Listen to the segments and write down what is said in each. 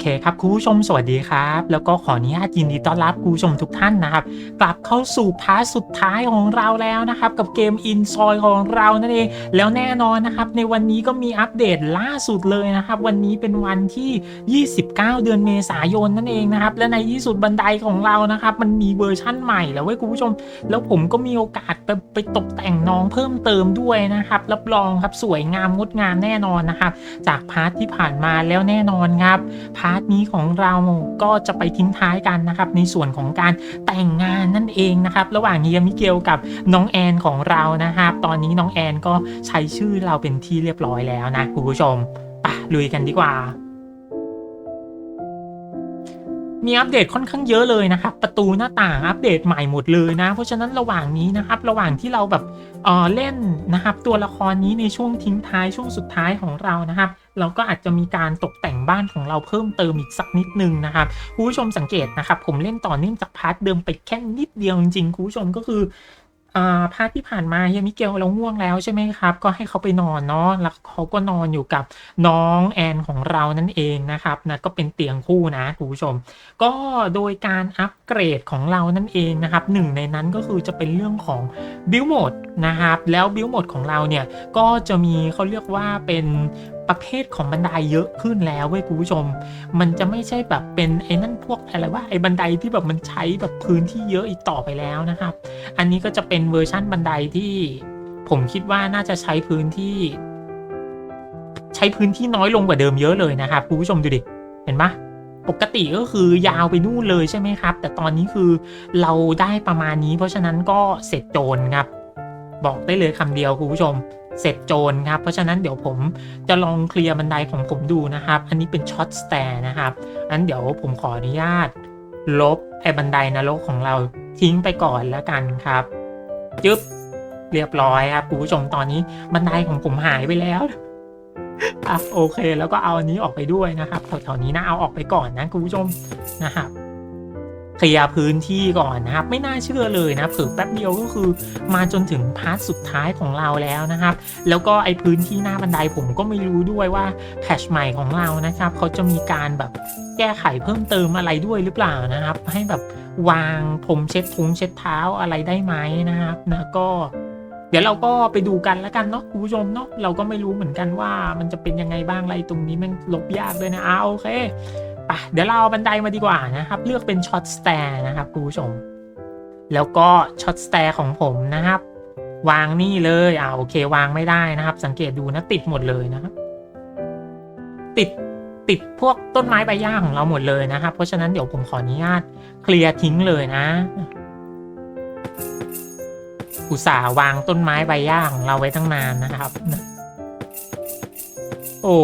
อเคครับคุณผู้ชมสวัสดีครับ แล้วก็ขออนุญาตยินดีต้อนรับคุณผู้ชมทุกท่านนะครับ กลับเข้าสู่พาร์ทสุดท้ายของเราแล้วนะครับ กับเกม In s o y ของเรานั่นเอง แล้วแน่นอนนะครับ ในวันนี้ก็มีอัปเดตล่าสุดเลยนะครับ วันนี้เป็นวันที่ 29 เดือนเมษายนนั่นเองนะครับ และในที่สุดบันไดของเรานะครับ มันมีเวอร์ชั่นใหม่แล้วเว้ยคุณผู้ชม แล้วผมก็มีโอกาสไปไปตกแต่งน้องเพิ่มเติมด้วยนะครับรับรองครับสวยงามงดงามแน่นอนนะครับจากพาร์ทที่ผ่านมาแล้วแน่นอนครับพาร์ทนี้ของเราก็จะไปทิ้งท้ายกันนะครับในส่วนของการแต่งงานนั่นเองนะครับระหว่างเฮียมิเกลกับน้องแอนของเรานะครับตอนนี้น้องแอนก็ใช้ชื่อเราเป็นที่เรียบร้อยแล้วนะคุณผู้ชมปะลุยกันดีกว่ามีอัปเดตค่อนข้างเยอะเลยนะครับ ประตูหน้าต่างอัปเดตใหม่หมดเลยนะ เพราะฉะนั้นระหว่างนี้นะครับ ระหว่างที่เราแบบเออเล่นนะครับ ตัวละครนี้ในช่วงทิ้งท้ายช่วงสุดท้ายของเรานะครับ เราก็อาจจะมีการตกแต่งบ้านของเราเพิ่มเติมอีกสักนิดนึงนะครับคุณผู้ชมสังเกตนะครับ ผมเล่นต่อเนื่องจากพาร์ทเดิมไปแค่นิดเดียวจริงๆคุณผู้ชมก็คือพาร์ทที่ผ่านมาเฮียมิเกลเราง่วงแล้วใช่ไหมครับ ก็ให้เขาไปนอนเนาะแล้วเขาก็นอนอยู่กับน้องแอนของเรานั่นเองนะครับนะก็เป็นเตียงคู่นะคุณผู้ชม ก็โดยการอัปเกรดของเรานั่นเองนะครับหนึ่งในนั้นก็คือจะเป็นเรื่องของบิ l โหมดนะครับแล้วบิ l โหมดของเราเนี่ยก็จะมีเขาเรียกว่าเป็นประเภทของบันไดเยอะขึ้นแล้วเว้ยคุณผู้ชม มันจะไม่ใช่แบบเป็นไอ้นั่นพวกอะไรว่าไอ้บันไดที่แบบมันใช้แบบพื้นที่เยอะอีกต่อไปแล้วนะครับ อันนี้ก็จะเป็นเวอร์ชั่นบันไดที่ผมคิดว่าน่าจะใช้พื้นที่ ใช้พื้นที่น้อยลงกว่าเดิมเยอะเลยนะครับคุณผู้ชมดูดิ เห็นปะปกติก็คือยาวไปนู่นเลยใช่ไหมครับ แต่ตอนนี้คือเราได้ประมาณนี้ เพราะฉะนั้นก็เสร็จโจรครับ บอกได้เลยคำเดียวคุณผู้ชม เสร็จโจรครับ เพราะฉะนั้นเดี๋ยวผมจะลองเคลียร์บันไดของผมดูนะครับ อันนี้เป็นช็อตสแตร์นะครับอันเดี๋ยวผมขออนุญาต ลบไอ้บันไดนรกของเราทิ้งไปก่อนแล้วกันครับจึ๊บเรียบร้อยครับคุณผู้ชมตอนนี้บันไดของผมหายไปแล้วอะโอเค แล้วก็เอาอันนี้ออกไปด้วยนะครับแถวๆนี้นะเอาออกไปก่อนนะคุณผู้ชมนะครับ เคลียร์พื้นที่ก่อนนะครับ ไม่น่าเชื่อเลยนะเผิ่แป๊บเดียวก็คือ มาจนถึงพาร์ทสุดท้ายของเราแล้วนะครับ แล้วก็ไอพื้นที่หน้าบันไดผมก็ไม่รู้ด้วยว่าแพชใหม่ของเรานะครับเขาจะมีการแบบแก้ไขเพิ่มเติมอะไรด้วยหรือเปล่านะครับ ให้แบบวางผมเช็ดทุงเช็ดเท้าอะไรได้ไหมนะครับนะก็เดี๋ยวเราก็ไปดูกันแล้วกันเนาะคุณผู้ชมเนาะเราก็ไม่รู้เหมือนกันว่ามันจะเป็นยังไงบ้างอะไรตรงนี้มันลบยากด้วยนะอ้าโอเค ไปเดี๋ยวเราเอาบันไดมาดีกว่านะครับ เลือกเป็นช็อตสแตร์นะครับคุณผู้ชม แล้วก็ช็อตสแตร์ของผมนะครับ วางนี่เลยอ่าโอเค วางไม่ได้นะครับ สังเกตดูนะติดหมดเลยนะครับ ติดติดพวกต้นไม้ใบหญ้าของเราหมดเลยนะครับ เพราะฉะนั้นเดี๋ยวผมขออนุญาตเคลียร์ทิ้งเลยนะ อุตส่าห์วางต้นไม้ใบหญ้าของเราไว้ตั้งนานนะครับ โอ้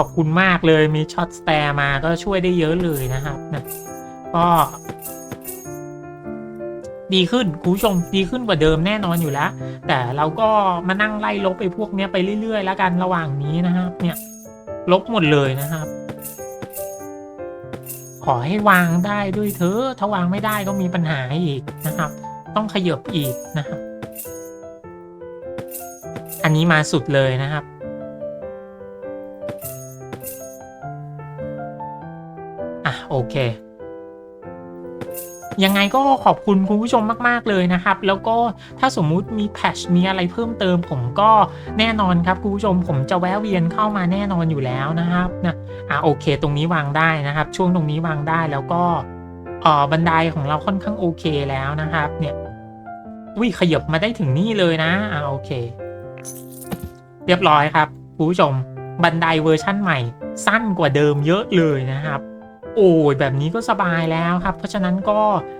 อบคุณมากเลยมีช็อตสแตร์มาก็ช่วยได้เยอะเลยนะครับนะก็ดีขึ้นคุณผู้ชมดีขึ้นกว่าเดิมแน่นอนอยู่แล้ว แต่เราก็มานั่งไล่ลบไปพวกเนี้ยไปเรื่อยๆ แล้วกันระหว่างนี้นะครับ เนี่ยลบหมดเลยนะครับ ขอให้วางได้ด้วยเถอะถ้าวางไม่ได้ก็มีปัญหาอีกนะครับ ต้องขยบอีกนะครับ อันนี้มาสุดเลยนะครับ โอเค ยังไงก็ขอบคุณคุณผู้ชมมาก ๆ เลยนะครับ แล้วก็ถ้าสมมุติมีแพชมีอะไรเพิ่มเติม ผมก็แน่นอนครับคุณผู้ชมผมจะแวะเวียนเข้ามาแน่นอนอยู่แล้วนะครับนะอะโอเค ตรงนี้วางได้นะครับ ช่วงตรงนี้วางได้แล้วก็เอ่อบันไดของเราค่อนข้างโอเคแล้วนะครับ เนี่ยวิขยับมาได้ถึงนี่เลยนะอะโอเค เรียบร้อยครับคุณผู้ชม บันไดเวอร์ชั่นใหม่ สั้นกว่าเดิมเยอะเลยนะครับ โอ้ยแบบนี้ก็สบายแล้วครับ เพราะฉะนั้นก็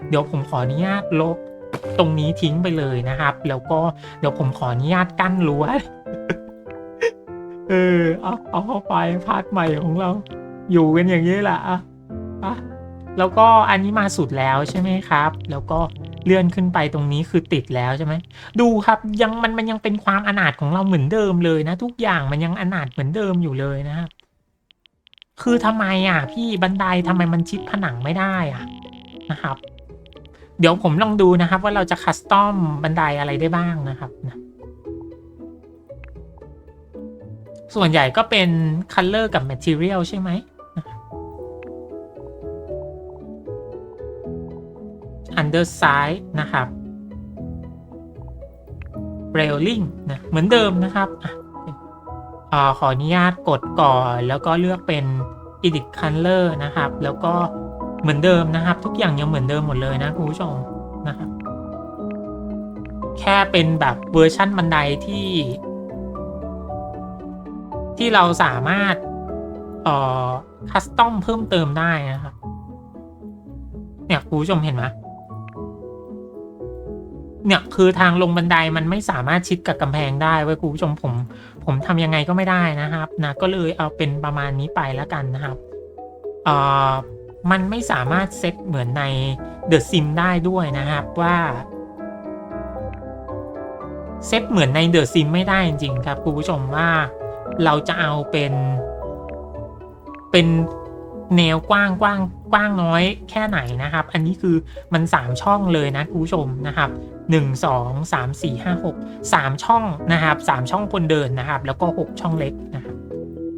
เดี๋ยวผมขออนุญาตลบตรงนี้ทิ้งไปเลยนะครับ แล้วก็เดี๋ยวผมขออนุญาตกั้นรั้วเออเอาเอาเข้าไปพาร์ทใหม่ของเรา อยู่กันอย่างนี้แหละอะอะแล้วก็อันนี้มาสุดแล้วใช่ไหมครับ แล้วก็เลื่อนขึ้นไปตรงนี้คือติดแล้วใช่ไหมดูครับยังมันมันยังเป็นความอนาถของเราเหมือนเดิมเลยนะ ทุกอย่างมันยังอนาถเหมือนเดิมอยู่เลยนะครับ คือทำไมอะ พี่บันไดทำไมมันชิดผนังไม่ได้อะนะครับ เดี๋ยวผมลองดูนะครับ ว่าเราจะคัสตอมบันไดอะไรได้บ้างนะครับส่วนใหญ่ก็เป็นคัลเลอร์กับแมทเทียลใช่ไหม อันเดอร์ไซด์นะครับเรลลิงนะเหมือนเดิมนะครับอะ อ่าขออนุญาตกดก่อนแล้วก็เลือกเป็น edit color นะครับ แล้วก็เหมือนเดิมนะครับ ทุกอย่างยังเหมือนเดิมหมดเลยนะคุณผู้ชมนะครับแค่เป็นแบบเวอร์ชั่นบันไดที่ ที่เราสามารถเอ่อคัสตอมเพิ่มเติมได้นะครับ เนี่ยคุณผู้ชมเห็นไหม เนี่ยคือทางลงบันไดมันไม่สามารถชิดกับกำแพงได้เว้ยคุณผู้ชมผมผมทำยังไงก็ไม่ได้นะครับนะก็เลยเอาเป็นประมาณนี้ไปแล้วกันนะครับเอ่อมันไม่สามารถเซตเหมือนใน The Sim ได้ด้วยนะครับว่าเซตเหมือนใน The Sim ไม่ได้จริงๆครับคุณผู้ชมว่าเราจะเอาเป็น เป็นแนวกว้างกว้างกว้างน้อยแค่ไหนนะครับ อันนี้คือมัน 3 ช่องเลยนะคุณผู้ชมนะครับ 1 2 3 4 5 6 3 ช่องนะครับ 3 ช่องคนเดินนะครับ แล้วก็ 6 ช่องเล็กนะครับ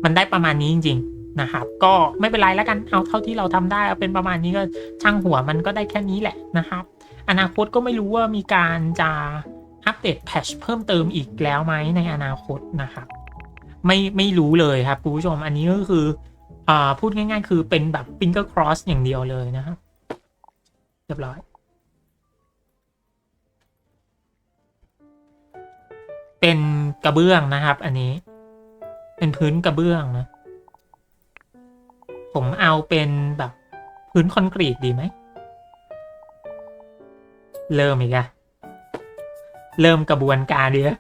มันได้ประมาณนี้จริงๆนะครับ ก็ไม่เป็นไรแล้วกันเอาเท่าที่เราทำได้เอาเป็นประมาณนี้ก็ช่างหัวมันก็ได้แค่นี้แหละนะครับ อนาคตก็ไม่รู้ว่ามีการจะอัปเดตแพชเพิ่มเติมอีกแล้วไหมในอนาคตนะครับ ไม่ไม่รู้เลยครับคุณผู้ชมอันนี้ก็คืออ่าพูดง่าย ๆ คือเป็นแบบ finger cross อย่างเดียวเลยนะครับ เรียบร้อย เป็นกระเบื้องนะครับ อันนี้ เป็นพื้นกระเบื้องนะ ผมเอาเป็นแบบ พื้นคอนกรีตดีไหม เริ่มอีกอะเริ่มกระบวนการดีอะ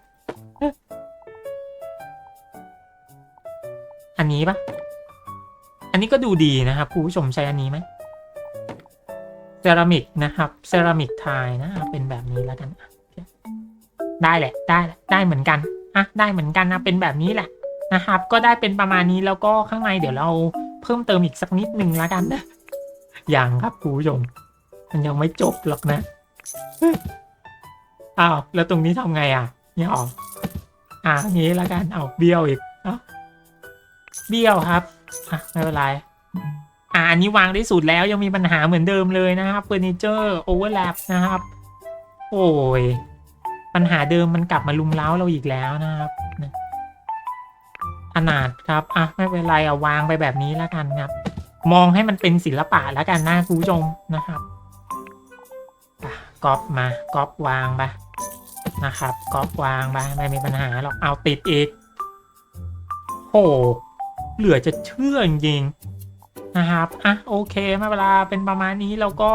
อันนี้ปะอันนี้ก็ดูดีนะครับคุณผู้ชมใช้อันนี้ไหมเซรามิกนะครับ เซรามิกไทยนะ เป็นแบบนี้แล้วกันอะ ได้แหละ ได้ได้เหมือนกันอะได้เหมือนกันนะเป็นแบบนี้แหละนะครับ ก็ได้เป็นประมาณนี้แล้วก็ข้างในเดี๋ยวเราเพิ่มเติมอีกสักนิดนึงแล้วกันนะอย่างครับคุณผู้ชมมันยังไม่จบหรอกนะอ้าวแล้วตรงนี้ทำไงอะเนี่ยออกอะงี้แล้วกันเอาเบี้ยวอีกเอาเบี้ยวครับอะไม่เป็นไรอะอันนี้วางได้สุดแล้วยังมีปัญหาเหมือนเดิมเลยนะครับเฟอร์นิเจอร์โอเวอร์แลปนะครับ โอ้ย ปัญหาเดิมมันกลับมาลุมเล้าเราอีกแล้วนะครับนะขนาดครับอะไม่เป็นไรเอาวางไปแบบนี้แล้วกันครับ มองให้มันเป็นศิลปะแล้วกันนะคุณผู้ชมนะครับก๊อปมาก๊อปวางไปนะครับก๊อปวางไปไม่มีปัญหาหรอกเอาติดอีกโอ้เหลือจะเชื่อจริงนะครับอะโอเคไม่เป็นไรเป็นประมาณนี้แล้วก็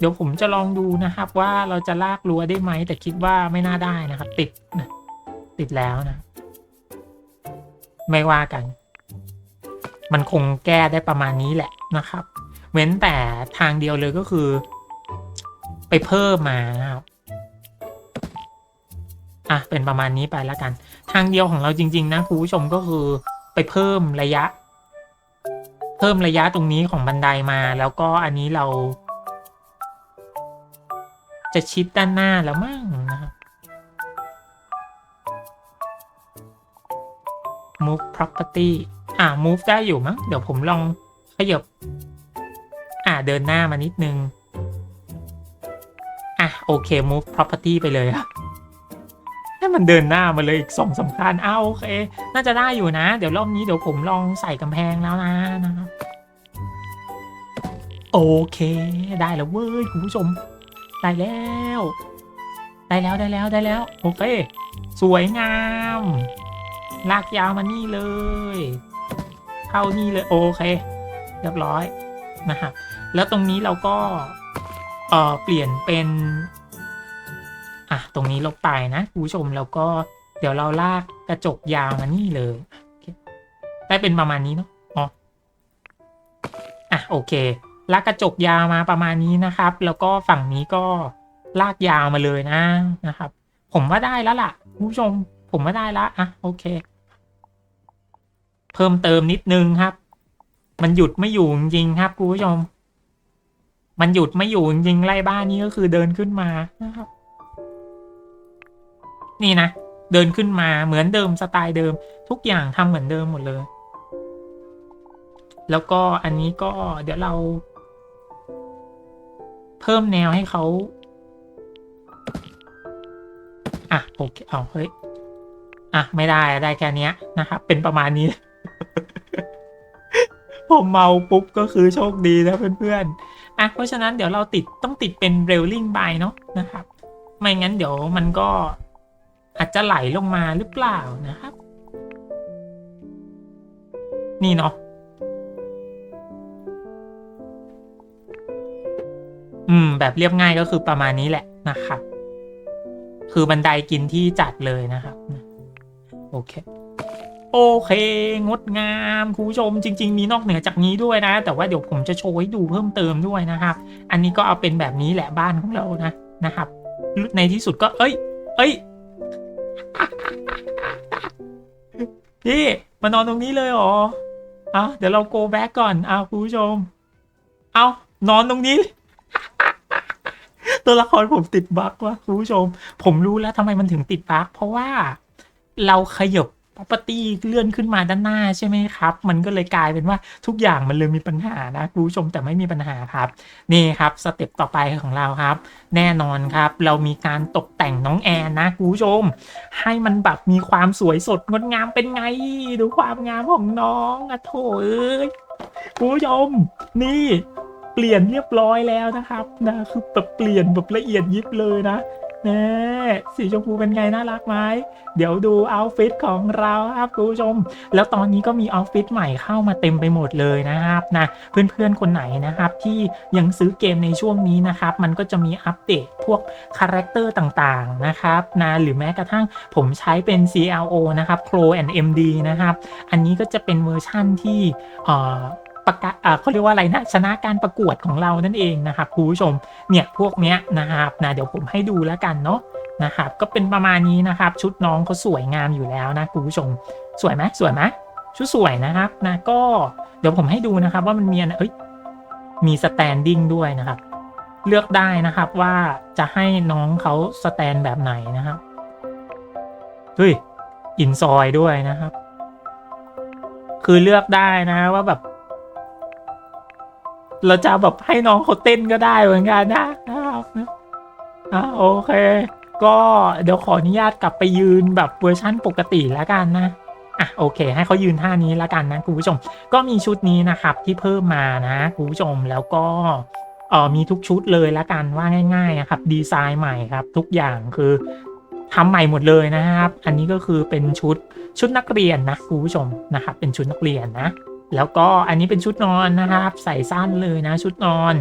เดี๋ยวผมจะลองดูนะครับว่าเราจะลากรั้วได้ไหม แต่คิดว่าไม่น่าได้นะครับ ติดนะติดแล้วนะ ไม่ว่ากัน มันคงแก้ได้ประมาณนี้แหละนะครับ เว้นแต่ทางเดียวเลยก็คือ ไปเพิ่มมานะครับอะเป็นประมาณนี้ไปแล้วกัน ทางเดียวของเราจริง ๆ นะคุณผู้ชมก็คือไปเพิ่มระยะ เพิ่มระยะตรงนี้ของบันไดมา แล้วก็อันนี้เรา จะชิดด้านหน้าแล้วมั่งนะครับ move property อ่า move ได้อยู่มั้ง เดี๋ยวผมลองขยับ อ่าเดินหน้ามานิดนึง อะโอเค move property ไปเลยอะให้มันเดินหน้ามาเลยอีกสองสำคัญอ้าโอเค น่าจะได้อยู่นะ เดี๋ยวรอบนี้เดี๋ยวผมลองใส่กำแพงแล้วนะนะครับ โอเค ได้แล้วเว้ยคุณผู้ชม ได้แล้ว ได้แล้วได้แล้วได้แล้ว โอเค สวยงาม ลากยาวมานี่เลย เข้านี่เลยโอเค เรียบร้อยนะครับแล้วตรงนี้เราก็เอ่อเปลี่ยนเป็นอะตรงนี้ลบไปนะคุณผู้ชมแล้วก็เดี๋ยวเราลากกระจกยาวมานี่เลยได้เป็นประมาณนี้เนาะอ๋ออะโอเค ลากกระจกยาวมาประมาณนี้นะครับ แล้วก็ฝั่งนี้ก็ลากยาวมาเลยนะนะครับ ผมว่าได้แล้วล่ะคุณผู้ชม ผมว่าได้ละอะโอเค เพิ่มเติมนิดนึงครับ มันหยุดไม่อยู่จริงครับคุณผู้ชม มันหยุดไม่อยู่จริงไล่บ้านนี้ก็คือเดินขึ้นมานะครับ นี่นะเดินขึ้นมาเหมือนเดิมสไตล์เดิม ทุกอย่างทำเหมือนเดิมหมดเลย แล้วก็อันนี้ก็เดี๋ยวเรา เพิ่มแนวให้เขาอะโอเคเอาเฮ้ยอะไม่ได้ได้แค่เนี้ยนะครับเป็นประมาณนี้ ผมเมาปุ๊บก็คือโชคดีนะเพื่อนๆอะเพราะฉะนั้นเดี๋ยวเราติดต้องติดเป็นเรลลิ่งบายเนาะนะครับ ไม่งั้นเดี๋ยวมันก็อาจจะไหลลงมาหรือเปล่านะครับ นี่เนาะ อืม แบบเรียบง่ายก็คือประมาณนี้แหละนะครับ คือบันไดกินที่จัดเลยนะครับ โอเค โอเค งดงามคุณผู้ชมจริง ๆ มีนอกเหนือจากนี้ด้วยนะ แต่ว่าเดี๋ยวผมจะโชว์ให้ดูเพิ่มเติมด้วยนะครับ อันนี้ก็เอาเป็นแบบนี้แหละบ้านของเรานะนะครับ ในที่สุดก็ เอ้ย เอ้ยพี่มานอนตรงนี้เลยเหรอเอาเดี๋ยวเราโกแบ็กก่อนเอาคุณผู้ชม เอานอนตรงนี้ ตัวละครผมติดบั๊กวะคุณผู้ชม ผมรู้แล้วทำไมมันถึงติดบั๊กเพราะว่าเราขยบ property เลื่อนขึ้นมาด้านหน้าใช่ไหมครับ มันก็เลยกลายเป็นว่าทุกอย่างมันเลยมีปัญหานะคุณผู้ชมแต่ไม่มีปัญหาครับ นี่ครับสเต็ปต่อไปของเราครับ แน่นอนครับ เรามีการตกแต่งน้องแอนนะคุณผู้ชม ให้มันแบบมีความสวยสดงดงามเป็นไง ดูความงามของน้องอะโถเอ้ยคุณผู้ชม นี่ เปลี่ยนเรียบร้อยแล้วนะครับนะคือแบบเปลี่ยนแบบละเอียดยิบเลยนะแน่สีชมพูเป็นไงน่ารักไหมเดี๋ยวดูเอาฟิตของเราครับคุณผู้ชม แล้วตอนนี้ก็มีออฟฟิศใหม่เข้ามาเต็มไปหมดเลยนะครับนะเพื่อนๆคนไหนนะครับที่ยังซื้อเกมในช่วงนี้นะครับ มันก็จะมีอัปเดตพวกคาแรคเตอร์ต่างๆนะครับนะหรือแม้กระทั่งผมใช้เป็น CLO นะครับ Crow and MD นะครับ อันนี้ก็จะเป็นเวอร์ชั่นที่เอ่อ ประกาศเขาเรียกว่าอะไรนะชนะการประกวดของเรานั่นเองนะครับคุณผู้ชมเนี่ยพวกเนี้ยนะครับนะเดี๋ยวผมให้ดูแล้วกันเนาะนะครับก็เป็นประมาณนี้นะครับ ชุดน้องเขาสวยงามอยู่แล้วนะคุณผู้ชมสวยไหมสวยไหมชุดสวยนะครับนะก็เดี๋ยวผมให้ดูนะครับว่ามันมีอะไรเอ้ยมีสแตนดิ้งด้วยนะครับ เลือกได้นะครับว่าจะให้น้องเขาสแตนแบบไหนนะครับเฮ้ยอินซอยด้วยนะครับ คือเลือกได้นะว่าแบบ เราจะแบบให้น้องเขาเต้นก็ได้เหมือนกันนะนะครับอะโอเค ก็เดี๋ยวขออนุญาตกลับไปยืนแบบเวอร์ชั่นปกติแล้วกันนะอะโอเค ให้เขายืนท่านี้แล้วกันนะคุณผู้ชม ก็มีชุดนี้นะครับที่เพิ่มมานะคุณผู้ชมแล้วก็เออมีทุกชุดเลยแล้วกันว่าง่ายๆนะครับดีไซน์ใหม่ครับ ทุกอย่างคือทำใหม่หมดเลยนะครับ อันนี้ก็คือเป็นชุดชุดนักเรียนนะคุณผู้ชมนะครับเป็นชุดนักเรียนนะ แล้วก็อันนี้เป็นชุดนอนนะครับ ใส่สั้นเลยนะ ชุดนอน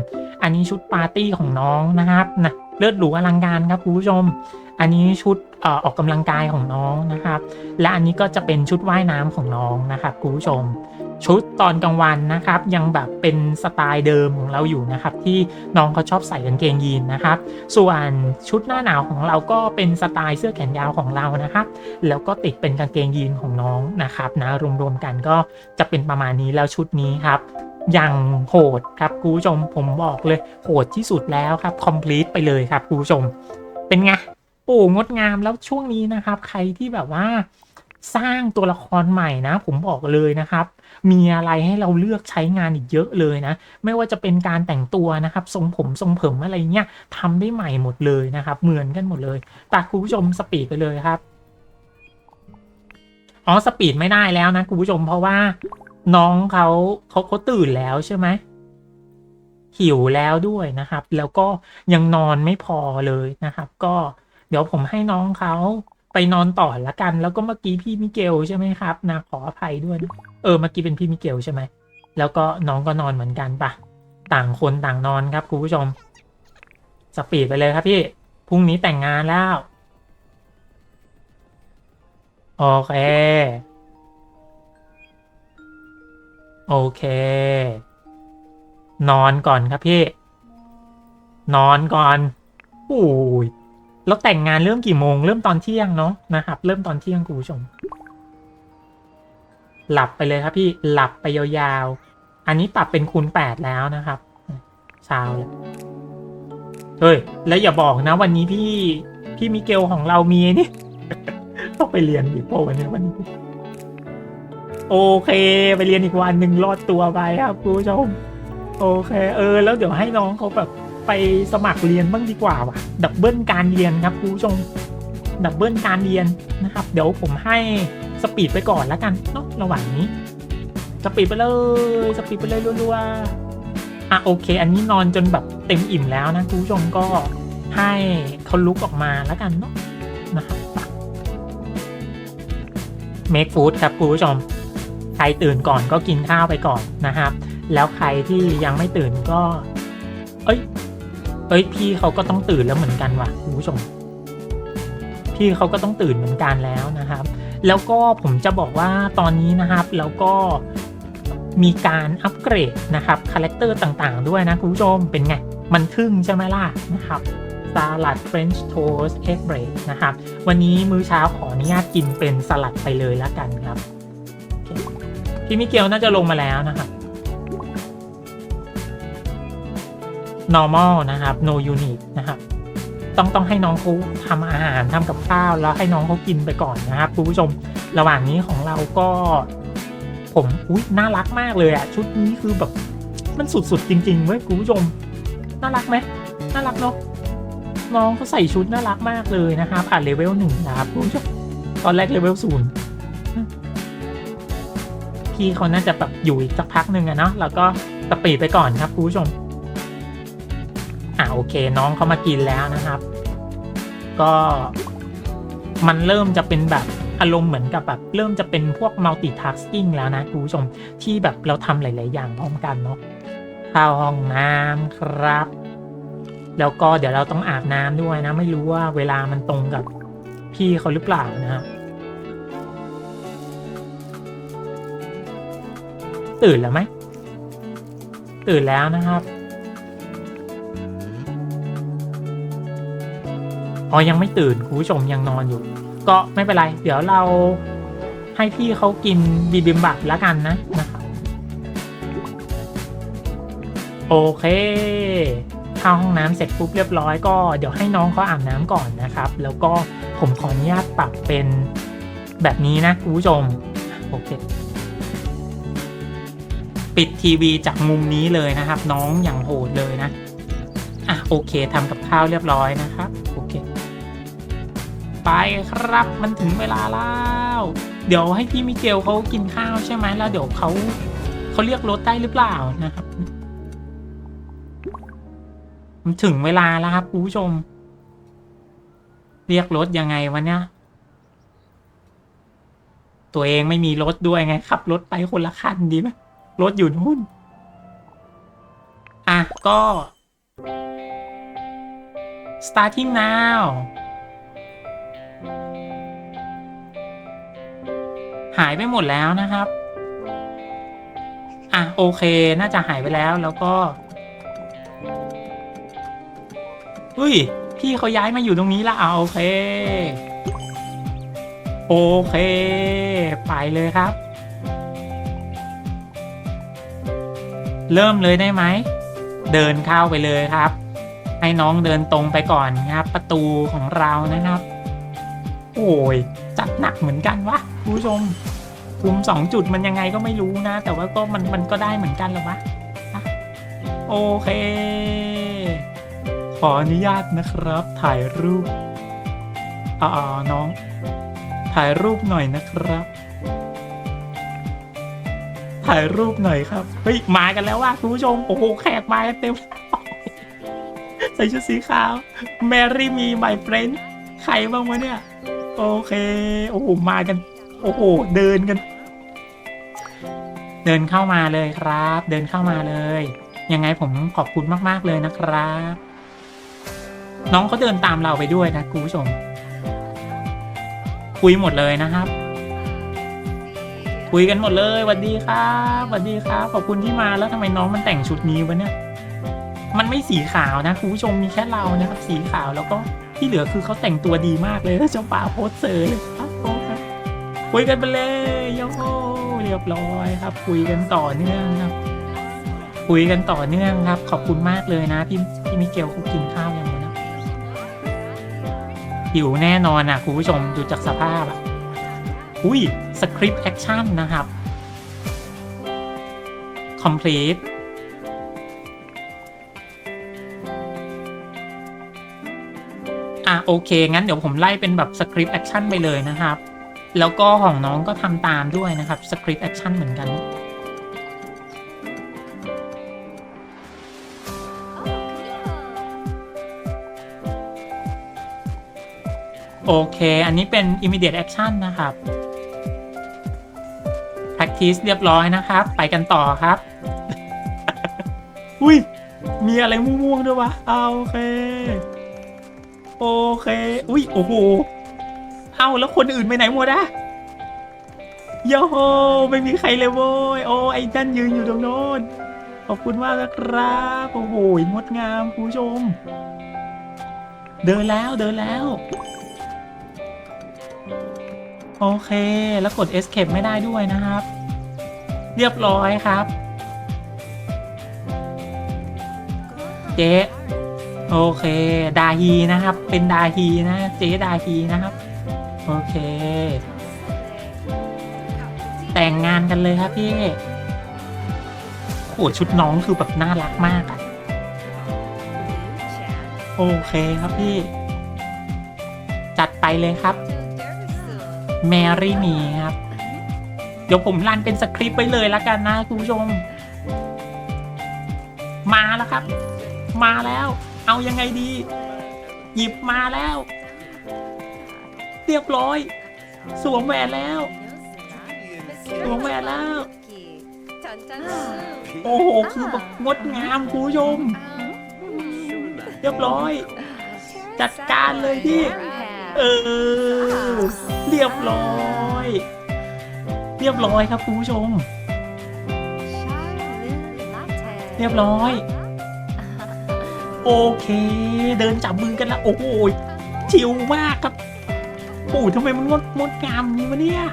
อันนี้ชุดปาร์ตี้ของน้องนะครับนะเลือดหรูอลังการครับคุณผู้ชม อันนี้ชุดออออกกำลังกายของน้องนะครับ และอันนี้ก็จะเป็นชุดว่ายน้ำของน้องนะครับคุณผู้ชม ชุดตอนกลางวันนะครับ ยังแบบเป็นสไตล์เดิมของเราอยู่นะครับ ที่น้องเขาชอบใส่กางเกงยีนนะครับ ส่วนชุดหน้าหนาวของเราก็เป็นสไตล์เสื้อแขนยาวของเรานะครับ แล้วก็ติดเป็นกางเกงยีนของน้องนะครับนะรวมๆกันก็จะเป็นประมาณนี้แล้วชุดนี้ครับอย่างโหดครับคุณผู้ชมผมบอกเลยโหดที่สุดแล้วครับ complete ไปเลยครับคุณผู้ชม เป็นไงโอ้งดงามแล้วช่วงนี้นะครับ ใครที่แบบว่าสร้างตัวละครใหม่นะ ผมบอกเลยนะครับ มีอะไรให้เราเลือกใช้งานอีกเยอะเลยนะ ไม่ว่าจะเป็นการแต่งตัวนะครับ ทรงผมทรงผมอะไรเงี้ยทำได้ใหม่หมดเลยนะครับ เหมือนกันหมดเลยตาคุณผู้ชมสปีดไปเลยครับอ๋อสปีดไม่ได้แล้วนะคุณผู้ชมเพราะว่าน้องเขาเขาเขาตื่นแล้วใช่ไหมหิวแล้วด้วยนะครับ แล้วก็ยังนอนไม่พอเลยนะครับ ก็เดี๋ยวผมให้น้องเขา ไปนอนต่อละกัน แล้วก็เมื่อกี้พี่มิเกลใช่ไหมครับนะขออภัยด้วย เออเมื่อกี้เป็นพี่มิเกลใช่ไหมแล้วก็น้องก็นอนเหมือนกันปะต่างคนต่างนอนครับคุณผู้ชม สปีดไปเลยครับพี่พรุ่งนี้แต่งงานแล้วโอเค โอเค นอนก่อนครับพี่ นอนก่อนโอ้ย แล้วแต่งงานเริ่มกี่โมง เริ่มตอนเที่ยงเนาะนะครับ เริ่มตอนเที่ยงคุณผู้ชม หลับไปเลยครับพี่หลับไปยาวๆ อันนี้ปรับเป็นคูณแปดแล้วนะครับเช้าแล้วเฮ้ย แล้วอย่าบอกนะ วันนี้พี่พี่มิเกลของเรามีนี่ต้องไปเรียนอีกโอ้วันนี้วันนี้โอเค ไปเรียนอีกวันหนึ่งรอดตัวไปครับคุณผู้ชม โอเค เออ แล้วเดี๋ยวให้น้องเขาแบบ ไปสมัครเรียนบ้างดีกว่าว่ะ ดับเบิลการเรียนครับคุณผู้ชม ดับเบิลการเรียนนะครับ เดี๋ยวผมให้สปีดไปก่อนแล้วกันเนาะระหว่างนี้ สปีดไปเลย สปีดไปเลยรัวๆ อะโอเค อันนี้นอนจนแบบเต็มอิ่มแล้วนะคุณผู้ชมก็ให้เขาลุกออกมาแล้วกันเนาะนะครับเมคฟู้ดครับคุณผู้ชม ใครตื่นก่อนก็กินข้าวไปก่อนนะครับ แล้วใครที่ยังไม่ตื่นก็ เอ้ย เอ้ยพี่เขาก็ต้องตื่นแล้วเหมือนกันว่ะคุณผู้ชม พี่เขาก็ต้องตื่นเหมือนกันแล้วนะครับ แล้วก็ผมจะบอกว่าตอนนี้นะครับ แล้วก็มีการอัปเกรดนะครับคาแรคเตอร์ต่างๆ ด้วยนะคุณผู้ชมเป็นไง มันทึ่งใช่ไหมล่ะนะครับสลัดเฟรนช์โทสเอ็กเบรดนะครับ วันนี้มื้อเช้าขออนุญาตกินเป็นสลัดไปเลยละกันครับ พี่มิเกลน่าจะลงมาแล้วนะครับ normal นะครับ no unit นะครับ ต้องต้องให้น้องเขาทำอาหารทำกับข้าวแล้วให้น้องเขากินไปก่อนนะครับคุณผู้ชมระหว่างนี้ของเราก็ ผมอุ้ยน่ารักมากเลยอะชุดนี้คือแบบ มันสุดๆจริงๆเว้ยคุณผู้ชม น่ารักไหมน่ารักเนาะน้องเขาใส่ชุดน่ารักมากเลยนะครับ อ่านเลเวลหนึ่งนะครับคุณผู้ชมตอนแรกเลเวลศูนย์พี่เขาน่าจะแบบอยู่อีกสักพักหนึ่งอะเนาะแล้วก็สปีดไปก่อนครับคุณผู้ชม อ่าโอเค น้องเขามากินแล้วนะครับ ก็มันเริ่มจะเป็นแบบอารมณ์เหมือนกับแบบเริ่มจะเป็นพวก multitasking แล้วนะคุณผู้ชมที่แบบเราทำหลาย ๆ อย่างพร้อมกันเนาะเข้าห้องน้ำครับ แล้วก็เดี๋ยวเราต้องอาบน้ำด้วยนะ ไม่รู้ว่าเวลามันตรงกับพี่เขาหรือเปล่านะครับตื่นแล้วไหมตื่นแล้วนะครับ อ๋อยังไม่ตื่นคุณผู้ชมยังนอนอยู่ ก็ไม่เป็นไร เดี๋ยวเราให้พี่เขากินบีบิมบับแล้วกันนะนะครับโอเคเข้าห้องน้ำเสร็จปุ๊บเรียบร้อยก็เดี๋ยวให้น้องเขาอาบน้ำก่อนนะครับ แล้วก็ผมขออนุญาตปรับเป็นแบบนี้นะคุณผู้ชมโอเคปิดทีวีจากมุมนี้เลยนะครับ น้องอย่างโหดเลยนะอะโอเคทำกับข้าวเรียบร้อยนะครับ ไปครับ มันถึงเวลาแล้ว เดี๋ยวให้พี่มิเกลเขากินข้าวใช่ไหมแล้วเดี๋ยวเขาเขาเรียกรถได้หรือเปล่านะครับ มันถึงเวลาแล้วครับคุณผู้ชม เรียกรถยังไงวะเนี่ยตัวเองไม่มีรถด้วยไงขับรถไปคนละคันดีไหมรถอยู่นู่น อะก็ starting now หายไปหมดแล้วนะครับ อะโอเคน่าจะหายไปแล้วแล้วก็เฮ้ยพี่เขาย้ายมาอยู่ตรงนี้ละอะโอเค โอเค ไปเลยครับ เริ่มเลยได้ไหม เดินเข้าไปเลยครับ ให้น้องเดินตรงไปก่อนครับ ประตูของเรานะครับ โอ้ยจัดหนักเหมือนกันวะคุณผู้ชม คุมสองจุดมันยังไงก็ไม่รู้นะ แต่ว่าก็มันมันก็ได้เหมือนกันหรอวะโอเค ขออนุญาตนะครับ ถ่ายรูปอ่าน้อง ถ่ายรูปหน่อยนะครับ ถ่ายรูปหน่อยครับ เฮ้ย มากันแล้วว่ะคุณผู้ชม โอ้โห แขกมากันเต็ม ใส่ชุดสีขาว Mary me my friend ใครบ้างวะเนี่ย โอเค โอ้โห มากัน โอ้โหเดินกัน เดินเข้ามาเลยครับ เดินเข้ามาเลย ยังไงผมขอบคุณมากๆเลยนะครับ น้องเขาเดินตามเราไปด้วยนะคุณผู้ชม คุยหมดเลยนะครับ คุยกันหมดเลยสวัสดีครับสวัสดีครับ ขอบคุณที่มาแล้วทำไมน้องมันแต่งชุดนี้วะเนี่ยมันไม่สีขาวนะคุณผู้ชมมีแค่เรานะครับ สีขาวแล้วก็ที่เหลือคือเขาแต่งตัวดีมากเลยแล้วเจ้าป่าโพสเซอร์เลย คุยกันไปเลยโยเรียบร้อยครับ คุยกันต่อเนื่องครับ คุยกันต่อเนื่องครับ ขอบคุณมากเลยนะพี่พี่มิเกลเขากินข้าวยังไงนะหิวแน่นอนนะคุณผู้ชมดูจากสภาพอะอุ้ยสคริปต์แอคชั่นนะครับ complete อะโอเค งั้นเดี๋ยวผมไล่เป็นแบบสคริปต์แอคชั่นไปเลยนะครับ แล้วก็ของน้องก็ทำตามด้วยนะครับสคริปต์แอคชั่นเหมือนกัน โอเค อันนี้เป็น immediate action นะครับ practice เรียบร้อยนะครับ ไปกันต่อครับ อุ้ย มีอะไรม่วงๆด้วยวะเอาโอเค โอเค อุ้ย โอ้โห เอาแล้วคนอื่นไปไหนหมดอะโยโฮไม่มีใครเลยโว้ยโอ้ไอ้จันยืนอยู่ตรงโน้นขอบคุณมากนะครับโอ้โหงดงามคุณผู้ชม เดินแล้วเดินแล้ว โอเคแล้วกด escape ไม่ได้ด้วยนะครับ เรียบร้อยครับ เจ๊โอเค ดาฮีนะครับ เป็นดาฮีนะ เจ๊ดาฮีนะครับ โอเค แต่งงานกันเลยครับพี่โอ้ชุดน้องคือแบบน่ารักมากอะโอเคครับพี่ จัดไปเลยครับ แมรี่มีครับ เดี๋ยวผมรันเป็นสคริปต์ไปเลยละกันนะคุณผู้ชม มาแล้วครับ มาแล้ว เอายังไงดี หยิบมาแล้ว เรียบร้อย สวมแหวนแล้ว สวมแหวนแล้ว โอ้โห คือแบบงดงามคุณผู้ชม เรียบร้อย จัดการเลยพี่ เออ เรียบร้อย เรียบร้อยครับคุณผู้ชม เรียบร้อย โอเค เดินจับมือกันแล้วโอ้โหชิลมากครับ ปู่ทำไมมันงดงดงามอย่างนี้วะเนี่ย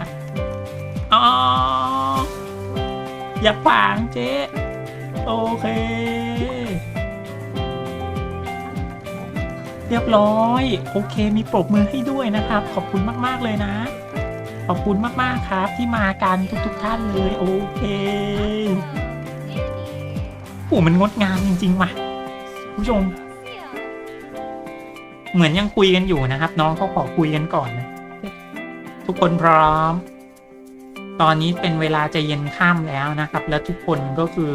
อ๋อ อย่าขวางเจ๊โอเค เรียบร้อย โอเค มีปรบมือให้ด้วยนะครับ ขอบคุณมากๆเลยนะ ขอบคุณมากๆครับที่มากันทุกๆท่านเลย โอเคโอ้มันงดงามจริงๆว่ะผู้ชม เหมือนยังคุยกันอยู่นะครับ น้องเขาขอคุยกันก่อนนะ ทุกคนพร้อม ตอนนี้เป็นเวลาจะเย็นค่ำแล้วนะครับ แล้วทุกคนก็คือ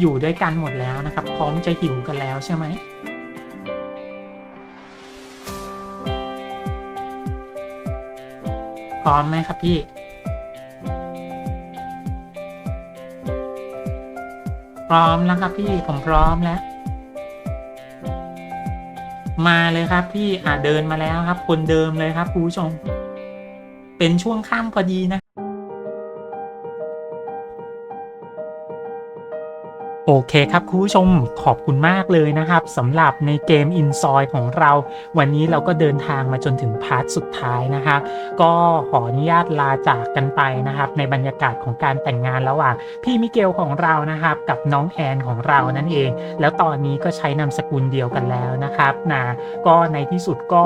อยู่ด้วยกันหมดแล้วนะครับ พร้อมจะหิวกันแล้วใช่ไหมพร้อมไหมครับพี่พร้อมแล้วครับพี่ผมพร้อมแล้ว มาเลยครับพี่อ่าเดินมาแล้วครับ คนเดิมเลยครับคุณผู้ชม เป็นช่วงข้ามพอดีนะ โอเคครับคุณผู้ชมขอบคุณมากเลยนะครับสำหรับในเกม i n s o y ของเรา วันนี้เราก็เดินทางมาจนถึงพาร์ทสุดท้ายนะครับก็ขออนุญาตลาจากกันไปนะครับ ในบรรยากาศของการแต่งงานระหว่างพี่มิเกลของเรานะครับกับน้องแอนของเรานั่นเอง แล้วตอนนี้ก็ใช้นามสกุลเดียวกันแล้วนะครับนะก็ในที่สุดก็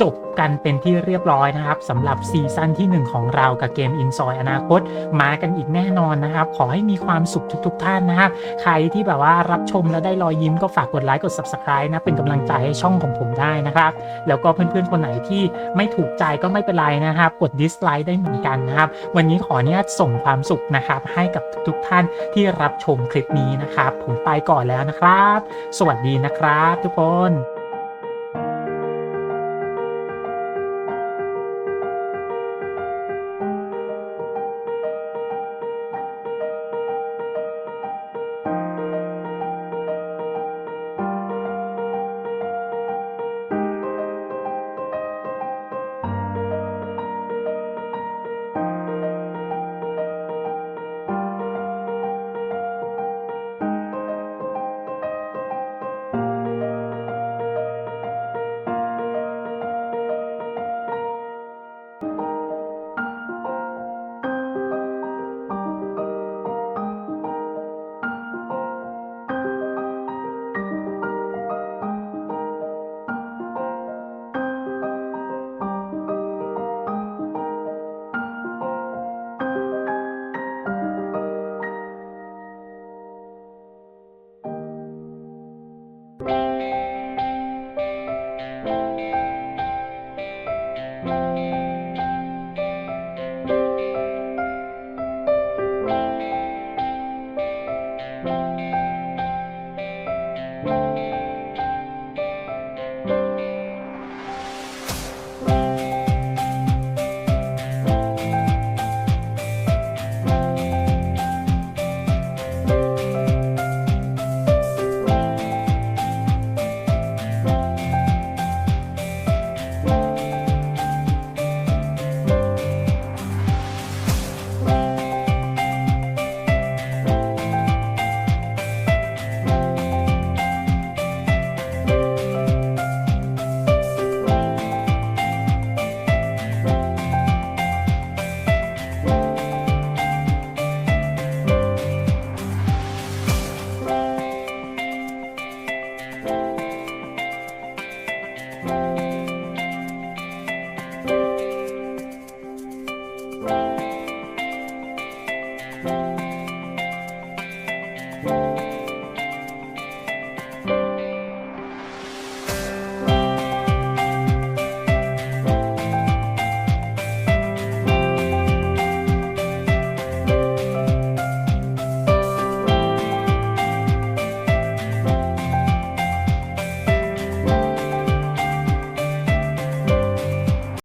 จบ กันเป็นที่เรียบร้อยนะครับสำหรับซีซั่นที่ 1 ของเรากับเกม i n s o y อนาคต มากันอีกแน่นอนนะครับ ขอให้มีความสุขทุก ๆ ท่านนะครับ ใครที่แบบว่ารับชมแล้วได้รอยยิ้มก็ฝากกดไลค์กด subscribe นะ เป็นกำลังใจให้ช่องของผมได้นะครับ แล้วก็เพื่อนๆ คนไหนที่ไม่ถูกใจก็ไม่เป็นไรนะครับ กด dislike ได้เหมือนกันนะครับ วันนี้ขออนุญาตส่งความสุขนะครับ ให้กับทุกๆท่านที่รับชมคลิปนี้นะครับ ผมไปก่อนแล้วนะครับ สวัสดีนะครับ ทุกคน